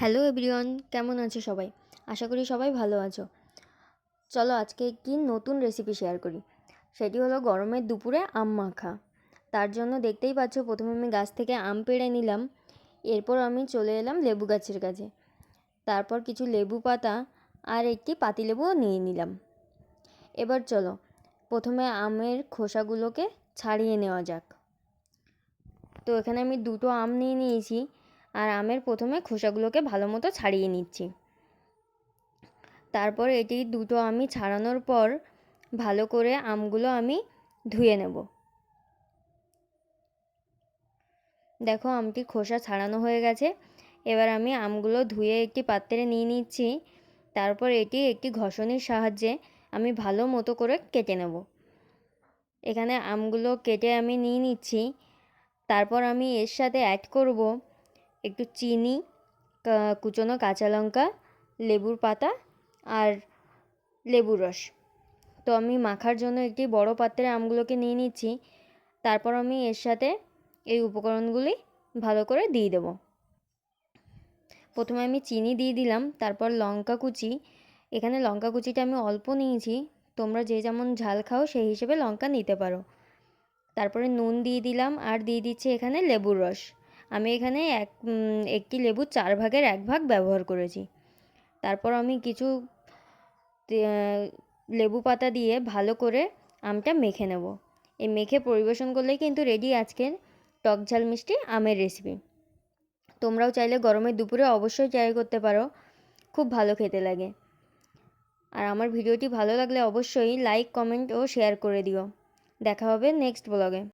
Hello everyone, কেমন আছো সবাই? আশা করি সবাই ভালো আছো। চলো আজকে একটি নতুন রেসিপি শেয়ার করি। সেটি হলো গরমের দুপুরে আম মাখা। তার জন্য দেখতেই পাচ্ছ, প্রথমে আমি গাছ থেকে আম পেড়ে নিলাম। এরপর আমি চলে এলাম লেবু গাছের কাছে। তারপর কিছু লেবু পাতা আর একটি পাতিলেবুও নিয়ে নিলাম। এবার চলো, প্রথমে আমের খোসাগুলোকে ছাড়িয়ে নেওয়া যাক। তো এখানে আমি দুটো আম নিয়ে নিয়েছি। আর আমের প্রথমে খোসাগুলোকে ভালো মতো ছাড়িয়ে নিচ্ছি। তারপর এটি দুটো আমি ছাড়ানোর পর ভালো করে আমগুলো আমি ধুয়ে নেব। দেখো আমটি খোসা ছাড়ানো হয়ে গেছে। এবার আমি আমগুলো ধুয়ে একটি পাত্রে নিয়ে নিচ্ছি। তারপর এটি একটি ঘষণির সাহায্যে আমি ভালো মতো করে কেটে নেব। এখানে আমগুলো কেটে আমি নিয়ে নিচ্ছি। তারপর আমি এর সাথে অ্যাড করব একটু চিনি কুচনো কাঁচা লঙ্কা, লেবুর পাতা আর লেবুর রস। তো আমি মাখার জন্য একটি বড় পাত্রে আমগুলোকে নিয়ে নিচ্ছি। তারপর আমি এর সাথে এই উপকরণগুলি ভালো করে দিয়ে দেবো। প্রথমে আমি চিনি দিয়ে দিলাম, তারপর লঙ্কা কুচি। এখানে লঙ্কা কুচিটা আমি অল্প নিয়েছি, তোমরা যে যেমন ঝাল খাও সেই হিসেবে লঙ্কা নিতে পারো। তারপরে নুন দিয়ে দিলাম আর দিয়ে দিচ্ছি এখানে লেবুর রস। আমি এখানে এক একটি লেবু চার ভাগের এক ভাগ ব্যবহার করেছি। তারপর আমি কিছু লেবু পাতা দিয়ে ভালো করে আমটা মেখে নেব। এই মেখে পরিবেশন করলেই কিন্তু রেডি আজকের টক ঝাল মিষ্টি আমের রেসিপি তোমরাও চাইলে গরমের দুপুরে অবশ্যই ট্রাই করতে পারো। খুব ভালো খেতে লাগে। আর আমার ভিডিওটি ভালো লাগলে অবশ্যই লাইক কমেন্ট ও শেয়ার করে দিও। দেখা হবে নেক্সট ব্লগে